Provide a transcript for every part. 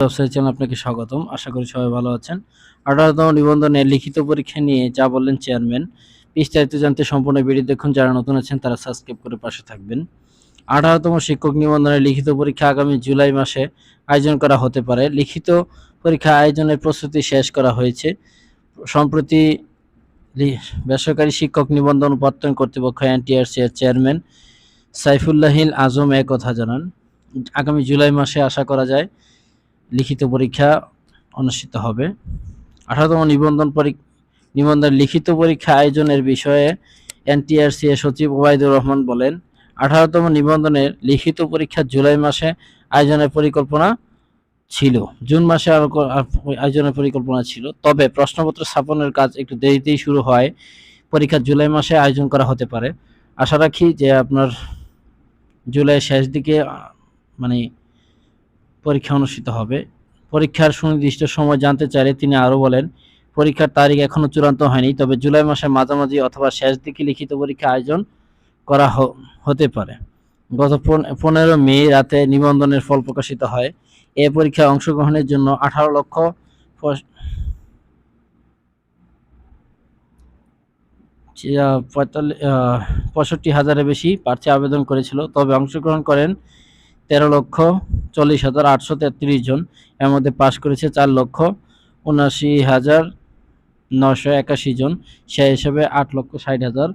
ব্যবসায়ী চ্যানেল আপনাকে স্বাগতম। আশা করি সবাই ভালো আছেন। আঠারোতম নিবন্ধনের লিখিত পরীক্ষা নিয়ে যা বললেন চেয়ারম্যান, বিস্তারিত জানতে সম্পূর্ণ ভিডিও দেখুন। যারা নতুন আছেন, তারা সাবস্ক্রাইব করে পাশে থাকবেন। আঠারোতম শিক্ষক নিবন্ধনের লিখিত পরীক্ষা আগামী জুলাই মাসে আয়োজন করা হতে পারে। লিখিত পরীক্ষা আয়োজনের প্রস্তুতি শেষ করা হয়েছে। সম্প্রতি বেসরকারি শিক্ষক নিবন্ধন উপাত্তন কর্তৃপক্ষ এনটিআরসি এর চেয়ারম্যান সাইফুল্লাহিল আজম এ কথা জানান। আগামী জুলাই মাসে আশা করা যায় লিখিত পরীক্ষা অনুষ্ঠিত হবে। আঠারোতম নিবন্ধন নিবন্ধন লিখিত পরীক্ষা আয়োজনের বিষয়ে এনটিআরসি এর সচিব ওবায়দুর রহমান বলেন, আঠারোতম নিবন্ধনের লিখিত পরীক্ষা জুলাই মাসে আয়োজনের পরিকল্পনা ছিল। জুন মাসে আরও আয়োজনের পরিকল্পনা ছিল। তবে প্রশ্নপত্র স্থাপনের কাজ একটু দেরিতেই শুরু হয়। পরীক্ষা জুলাই মাসে আয়োজন করা হতে পারে। আশা রাখি যে আপনার জুলাই শেষ দিকে মানে পরীক্ষা অনুষ্ঠিত হবে। পরীক্ষার সুনির্দিষ্ট সময় জানতে চাইলে তিনি আরও বলেন, পরীক্ষার তারিখ এখনও চূড়ান্ত হয়নি, তবে জুলাই মাসের মাঝামাঝি অথবা শেষ দিকে লিখিত পরীক্ষা আয়োজন করা হতে পারে। গত পনেরো মে রাতে নিবন্ধনের ফল প্রকাশিত হয়। এ পরীক্ষায় অংশগ্রহণের জন্য আঠারো লক্ষ পঁয়তাল্লিশ পঁয়ষট্টি হাজারের বেশি প্রার্থী আবেদন করেছিল। তবে অংশগ্রহণ করেন তেরো লক্ষ চল্লিশ হাজার আটশো তেত্রিশ জন। এর মধ্যে পাশ করেছে চার লক্ষ উনাশি হাজার নশো একাশি জন। সে হিসেবে আট লক্ষ ষাট হাজার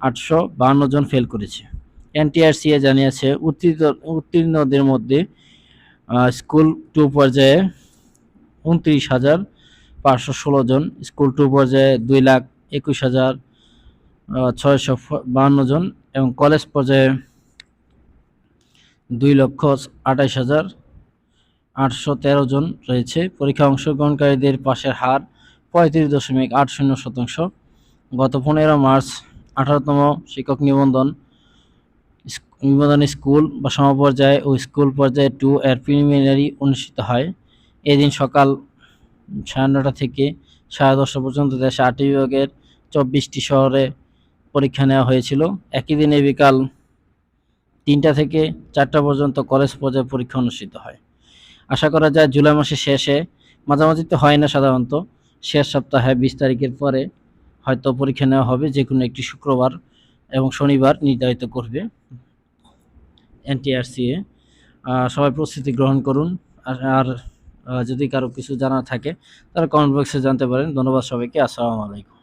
আটশো বাহান্ন জন ফেল করেছে। এনটিআরসিএ জানিয়েছে, উত্তীর্ণ, উত্তীর্ণদের মধ্যে স্কুল টু পর্যায়ে উনত্রিশ হাজার পাঁচশো ষোলো জন, স্কুল টু পর্যায়ে দুই লাখ একুশ হাজার ছয়শো বাহান্ন জন এবং কলেজ পর্যায়ে দুই লক্ষ আঠাইশ হাজার আটশো তেরো জন রয়েছে। পরীক্ষা অংশগ্রহণকারীদের পাশের হার পঁয়ত্রিশ দশমিক আট শূন্য শতাংশ। গত পনেরো মার্চ আঠারোতম শিক্ষক নিবন্ধন নিবন্ধন স্কুল বা সমপর্যায়ে ও স্কুল পর্যায়ে টু এর প্রিলিমিনারি অনুষ্ঠিত হয়। এদিন সকাল সাড়ে নটা থেকে সাড়ে দশটা পর্যন্ত দেশে আটটি বিভাগের চব্বিশটি শহরে পরীক্ষা নেওয়া হয়েছিল। একই দিনে বিকাল তিনটা থেকে চারটা পর্যন্ত কলেজ পর্যায়ে পরীক্ষা অনুষ্ঠিত হয়। আশা করা যায় জুলাই মাসের শেষে মাঝামাঝি তো হয় না সাধারণত, শেষ সপ্তাহে বিশ তারিখের পরে হয়তো পরীক্ষা নেওয়া হবে যে কোনো একটি শুক্রবার এবং শনিবার নির্ধারিত করবে এনটিআরসিএ সবাই প্রস্তুতি গ্রহণ করুন। আর আর যদি কারও কিছু জানা থাকে, তারা কমেন্ট বক্সে জানতে পারেন। ধন্যবাদ সবাইকে। আসসালামু আলাইকুম।